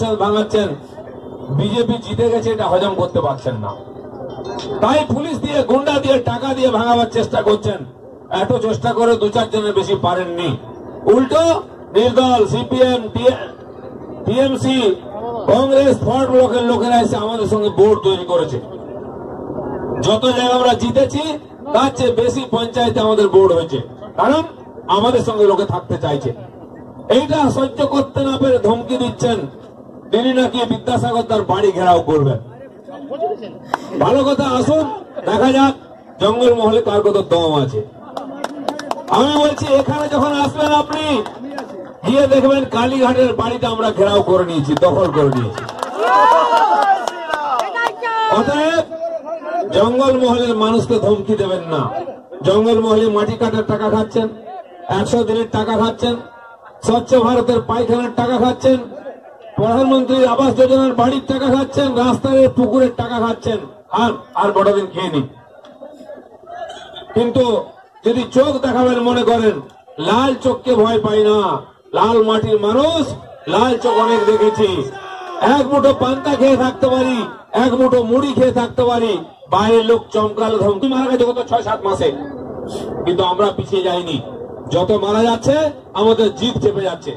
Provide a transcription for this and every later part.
পরিষদ ভাঙাচ্ছেন বিজেপি জিতে গেছে, এটা হজম করতে পারছেন না। তাই পুলিশ দিয়ে, গুন্ডা দিয়ে, টাকা দিয়ে ভাঙাবার চেষ্টা করছেন। এত চেষ্টা করে দু চারজনের বেশি পারেননি। উল্টো নির্দল, সিপিএম টিএমসি, কংগ্রেস ফ্রন্ট ব্লকের লোকেরা এসে আমাদের সঙ্গে বোর্ড তৈরি করেছে। যত জায়গায় আমরা জিতেছি, তার চেয়ে বেশি পঞ্চায়েতে আমাদের বোর্ড হয়েছে। কারণ আমাদের সঙ্গে লোকে থাকতে চাইছে। এইটা সহ্য করতে না পেরে ধমকি দিচ্ছেন তিনি নাকি বিদ্যাসাগর তার বাড়ি ঘেরাও করবেন। ভালো কথা, আসুন, দেখা যাক, জঙ্গল মহলে কার কত দম আছে। আমি বলছি, এখানে যখন আসবেন আপনি, গিয়ে দেখবেন কালীঘাটের বাড়িটা আমরা ঘেরাও করে নিয়েছি, দখল করে নিয়েছি। অতএব, জঙ্গল মহলের মানুষকে ধমকি দেবেন না। জঙ্গল মহলে মাটি কাটার টাকা খাচ্ছেন, একশো দিনের টাকা খাচ্ছেন, স্বচ্ছ ভারতের পায়খানার টাকা খাচ্ছেন প্রধানমন্ত্রী আবাস যোজনার বাড়ির টাকা খাচ্ছেন, রাস্তার পুকুরের টাকা খাচ্ছেন। আর আর বড় দিন খেয়ে নিন। কিন্তু যদি চোখ দেখাবেন মনে করেন, লাল চোখকে ভয় পাই না। লাল মাটির মানুষ, লাল চোখ অনেক দেখেছি। এক মুঠো পান্তা খেয়ে থাকতে পারি, এক মুঠো মুড়ি খেয়ে থাকতে পারি। বাইরের লোক চমকাল ধমকি মারা গেছে গত ছয়, সাত মাসে। কিন্তু আমরা পিছিয়ে যাইনি। যত মারা যাচ্ছে, আমাদের জিদ চেপে যাচ্ছে।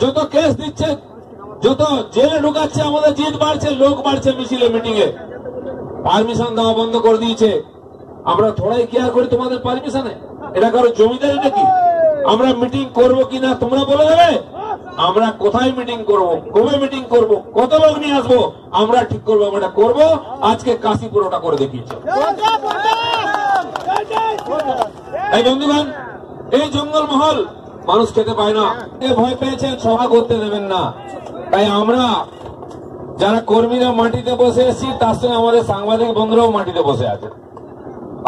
যত কেস দিচ্ছে যত জেলে ঢুকাচ্ছে, আমাদের জিদ বাড়ছে, লোক বাড়ছে মিছিলে মিটিং এ পারমিশন দেওয়া বন্ধ করে দিয়েছে। আমরা থোড়াই কেয়ার করি তোমাদের পারমিশনে এটা কারও জমিদারি নাকি? আমরা মিটিং করব কিনা তোমরা বলে দেবে? আমরা কোথায় মিটিং করব? কবে মিটিং করব? কত লোক নিয়ে আসব? আমরা ঠিক করব, আমরা করব। আজকে কাশীপুর ওটা করে দেখিয়েছে। এই বন্ধুগণ, এই জঙ্গল মহল, মানুষ খেতে পায় না। এ ভয় পেয়েছেন সভা করতে দেবেন না। তাই আমরা যারা কর্মীরা মাটিতে বসে এসেছি তার সঙ্গে আমাদের সাংবাদিক বন্ধুরাও মাটিতে বসে আছে।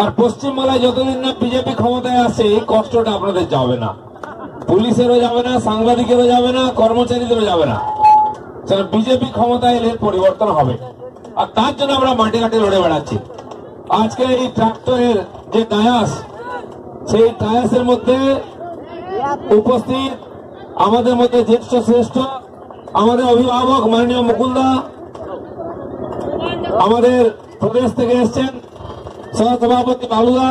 আর পশ্চিমবাংলায় যতদিন না বিজেপি ক্ষমতায় আসছে এই কষ্টটা আপনাদের যাবে না। পুলিশেরও যাবে না, সাংবাদিকেরও যাবে না, কর্মচারীদেরও যাবে না। বিজেপি ক্ষমতায় এলে পরিবর্তন হবে। আর তার জন্য আমরা মাটি ঘাটে লড়ে বেড়াচ্ছি। আজকে এই ট্রাক্টরের যে ডায়াস সেই ডায়াসের মধ্যে উপস্থিত আমাদের মধ্যে জ্যেষ্ঠ শ্রেষ্ঠ আমাদের অভিভাবক মাননীয় মুকুলদা, আমাদের প্রদেশ থেকে এসছেন সহসভাপতি বাবুদা,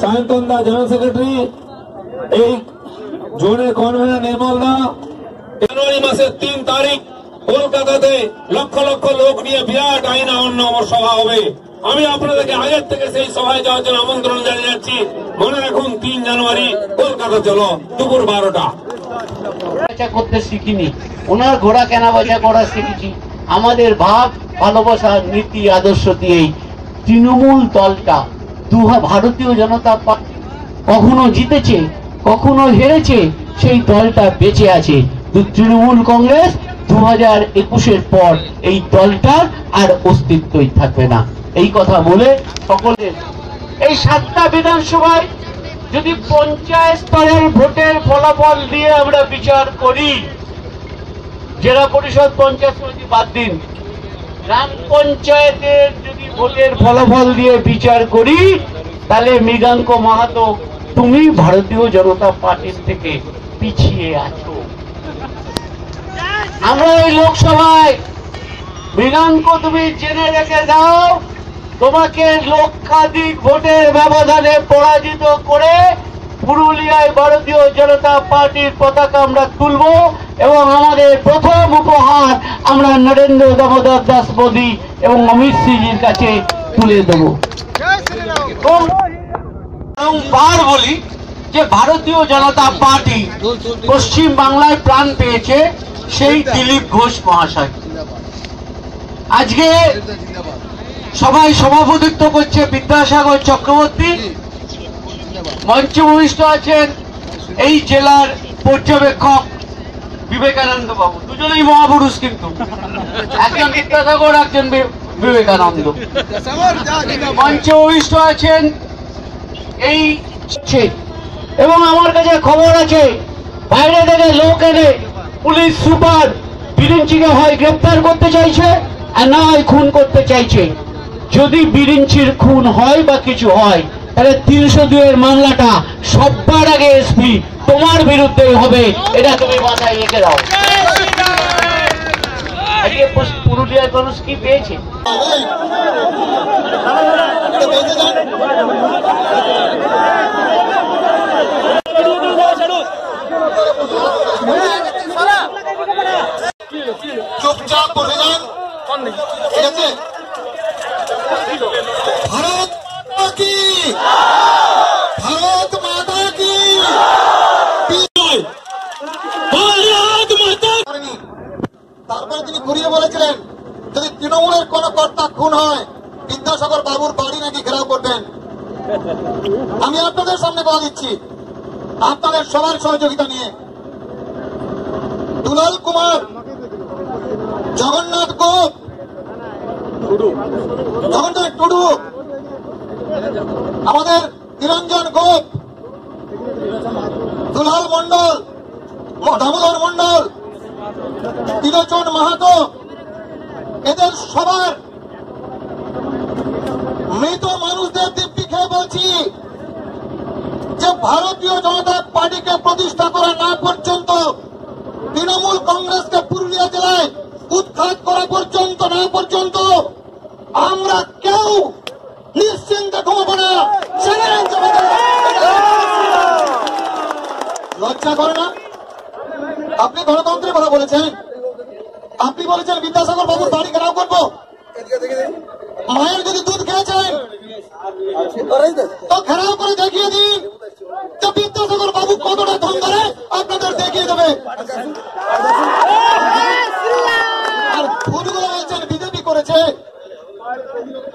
সায়ন্তন দা, জেনারেল সেক্রেটারি, এই জোনের কনভেনার নির্মল দা। জানুয়ারি মাসের তিন তারিখ কলকাতাতে লক্ষ লক্ষ লোক নিয়ে বিরাট আইন অন্য সভা হবে। আমি আপনাদেরকে আগের থেকে সেই সভায় যাওয়ার জন্য আমন্ত্রণ জানিয়ে যাচ্ছি। মনে রাখুন, তিন জানুয়ারি কলকাতা চলো, দুপুর বারোটা। করতে শিখিনি। ওনার ঘোড়া কেনা করা শিখেছি। আমাদের ভাব ভালোবাসা, নীতি, আদর্শ দিয়েই তৃণমূল দলটা ভারতীয় জনতা পার্টি কখনো জিতেছে, কখনো হেরেছে, সেই দলটা বেঁচে আছে। তৃণমূল কংগ্রেস দু হাজার একুশের পর এই দলটার আর অস্তিত্বই থাকবে না। এই কথা বলে সকলের এই সাতটা বিধানসভায় যদি পঞ্চায়েত স্তরের ভোটের ফলাফল দিয়ে আমরা বিচার করি, জেলা পরিষদ পঞ্চায়েত সমিতি বাদ দিন। গ্রাম পঞ্চায়েতের যদি ভোটের ফলাফল দিয়ে বিচার করি, তাহলে মৃগাঙ্ক মাহাতো, তুমি ভারতীয় জনতা পার্টির থেকে পিছিয়ে আছো। আমরা এই লোকসভায়, মৃগাঙ্ক তুমি জেনে রেখে দাও তোমাকে লক্ষাধিক ভোটের ব্যবধানে পরাজিত করে পুরুলিয়ায় ভারতীয় জনতা পার্টির পতাকা আমরা তুলব এবং আমাদের প্রথম উপহার আমরা নরেন্দ্র দামোদর দাস মোদী এবং অমিত সিংজির কাছে তুলে দেব। বার বলি যে ভারতীয় জনতা পার্টি পশ্চিম বাংলায় প্রাণ পেয়েছে সেই দিলীপ ঘোষ মহাশয়। আজকে সবাই সভাপতিত্ব করছে বিদ্যাসাগর চক্রবর্তী। মঞ্চে ভূমিষ্ঠ আছেন এই জেলার পর্যবেক্ষক বিবেকানন্দ বাবু। দুজনেই মহাপুরুষ কিন্তু। একজন বিদ্যাসাগর, একজন বিবেকানন্দ। মঞ্চে ভূমিষ্ঠ আছেন এই। এবং আমার কাছে খবর আছে, বাইরে থেকে লোক এনে পুলিশ, সুপার বিরিঞ্চিকে হয় গ্রেপ্তার করতে চাইছে আর না হয় খুন করতে চাইছে। যদি বিরিঞ্চির খুন হয় বা কিছু হয়, তাহলে তিনশো দুয়ের মামলাটা সবার আগে এসপি তোমার বিরুদ্ধে হবে। এটা তুমি মাথায় রেখে দাও। পুরুলিয়ার মানুষ কি পেয়েছে এটা বেঁচে যান চুপচাপ বসে যান ঠিক আছে ভারত মাতা কি ভারত মাতা কি বিজয়! ভারত মাতা করেনি। তারপরে তিনি ঘুরিয়ে বলেছিলেন যদি তৃণমূলের কোন কর্তা খুন হয় বিদ্যাসাগর বাবুর বাড়ি নাকি ঘেরাও করবেন? আমি আপনাদের সামনে কথা দিচ্ছি আপনাদের সবার সহযোগিতা নিয়ে। দুলাল কুমার জগন্নাথ গোপ জগন্নাথ টুডু আমাদের নিরঞ্জন গোপ দুলাল মন্ডল দামোদর মন্ডল বিরোচন মাহাতো, এদের সবার মৃত মানুষদের দিব্যি খেয়ে বলছি যে ভারতীয় জনতা পার্টিকে প্রতিষ্ঠা করা না পর্যন্ত, তৃণমূল কংগ্রেসকে পুরুলিয়া জেলায় উৎখাত করা পর্যন্ত না পর্যন্ত, আমরা কেউ নিশ্চিন্তে ঘুমাবো না। লজ্জা করে না। আপনি গণতন্ত্রের কথা বলেছেন। আপনি বলেছেন বিদ্যাসাগর বাবুর বাড়ি ঘেরাও করব। মায়ের যদি দুধ খেয়েছেন তো ঘেরাও করে দেখিয়ে দিন। যে বিদ্যাসাগর বাবু কতটা ধন ধরে আপনাদের দেখিয়ে দেবে। আর ভুলগুলো বলছেন বিজেপি করেছে।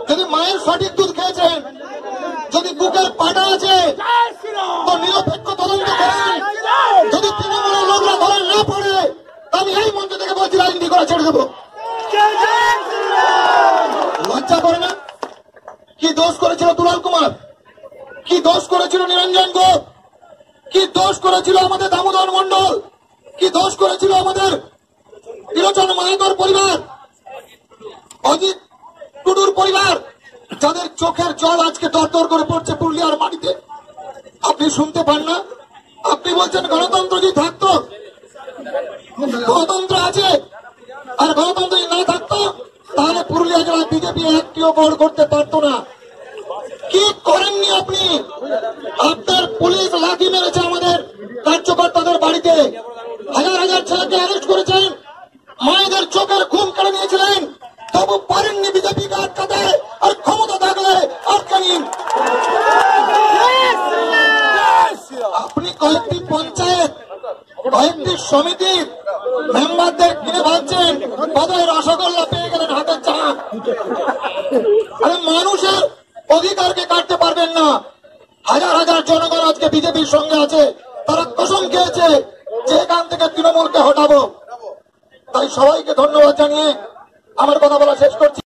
যদি মায়ের সঠিক দুধ খেয়েছেন যদি বুকের পাটা আছে তো নিরপেক্ষ তদন্ত করেন যদি তৃণমূলের লোকরা ধরে না পড়ে তো আমি এই মঞ্চ থেকে বলছি রাজনীতি করা ছেড়ে দেবো লজ্জা করে না কি দোষ করেছিল দুলাল কুমার? কি দোষ করেছিল নিরঞ্জন গোপ? কি দোষ করেছিল আমাদের দামোদর মন্ডল কি দোষ করেছিল আমাদের বিরোচন মাহাতর পরিবার? অজিত টুডুর পরিবার? যাদের চোখের জল আজকে দরদর করে পড়ছে পুরুলিয়ার মাটিতে। আপনি শুনতে পান না? আপনি বলছেন গণতন্ত্র যদি থাকতো। গণতন্ত্র আছে। আর গণতন্ত্র না থাকতো? তাহলে পুরুলিয়া জেলা বিজেপি একটিও ভোট করতে পারতো না। কি করেননি আপনি? আপনার পুলিশ লাঠি মেরেছে আমাদের কার্যকর্তাদের বাড়িতে। হাজার হাজার ছেলেকে অ্যারেস্ট করেছেন। মায়েদের চোখের ঘুম কেড়ে নিয়েছিলেন। তবু পারেননি বিজেপিকে আটকাতে। আর ক্ষমতা থাকলে আটকে নিন আপনি কয়েকটি পঞ্চায়েত, কয়েকটি সমিতির মেম্বারদের কিনে ভাবছেন বোধহয় মানুষের অধিকারকে কাটতে পারবেন না। হাজার হাজার জনগণ আজকে বিজেপির সঙ্গে আছে। তারা কসম খেয়েছে যে এখান থেকে তৃণমূলকে হটাবো। তাই সবাইকে ধন্যবাদ জানিয়ে আমার কথা বলা শেষ করছি।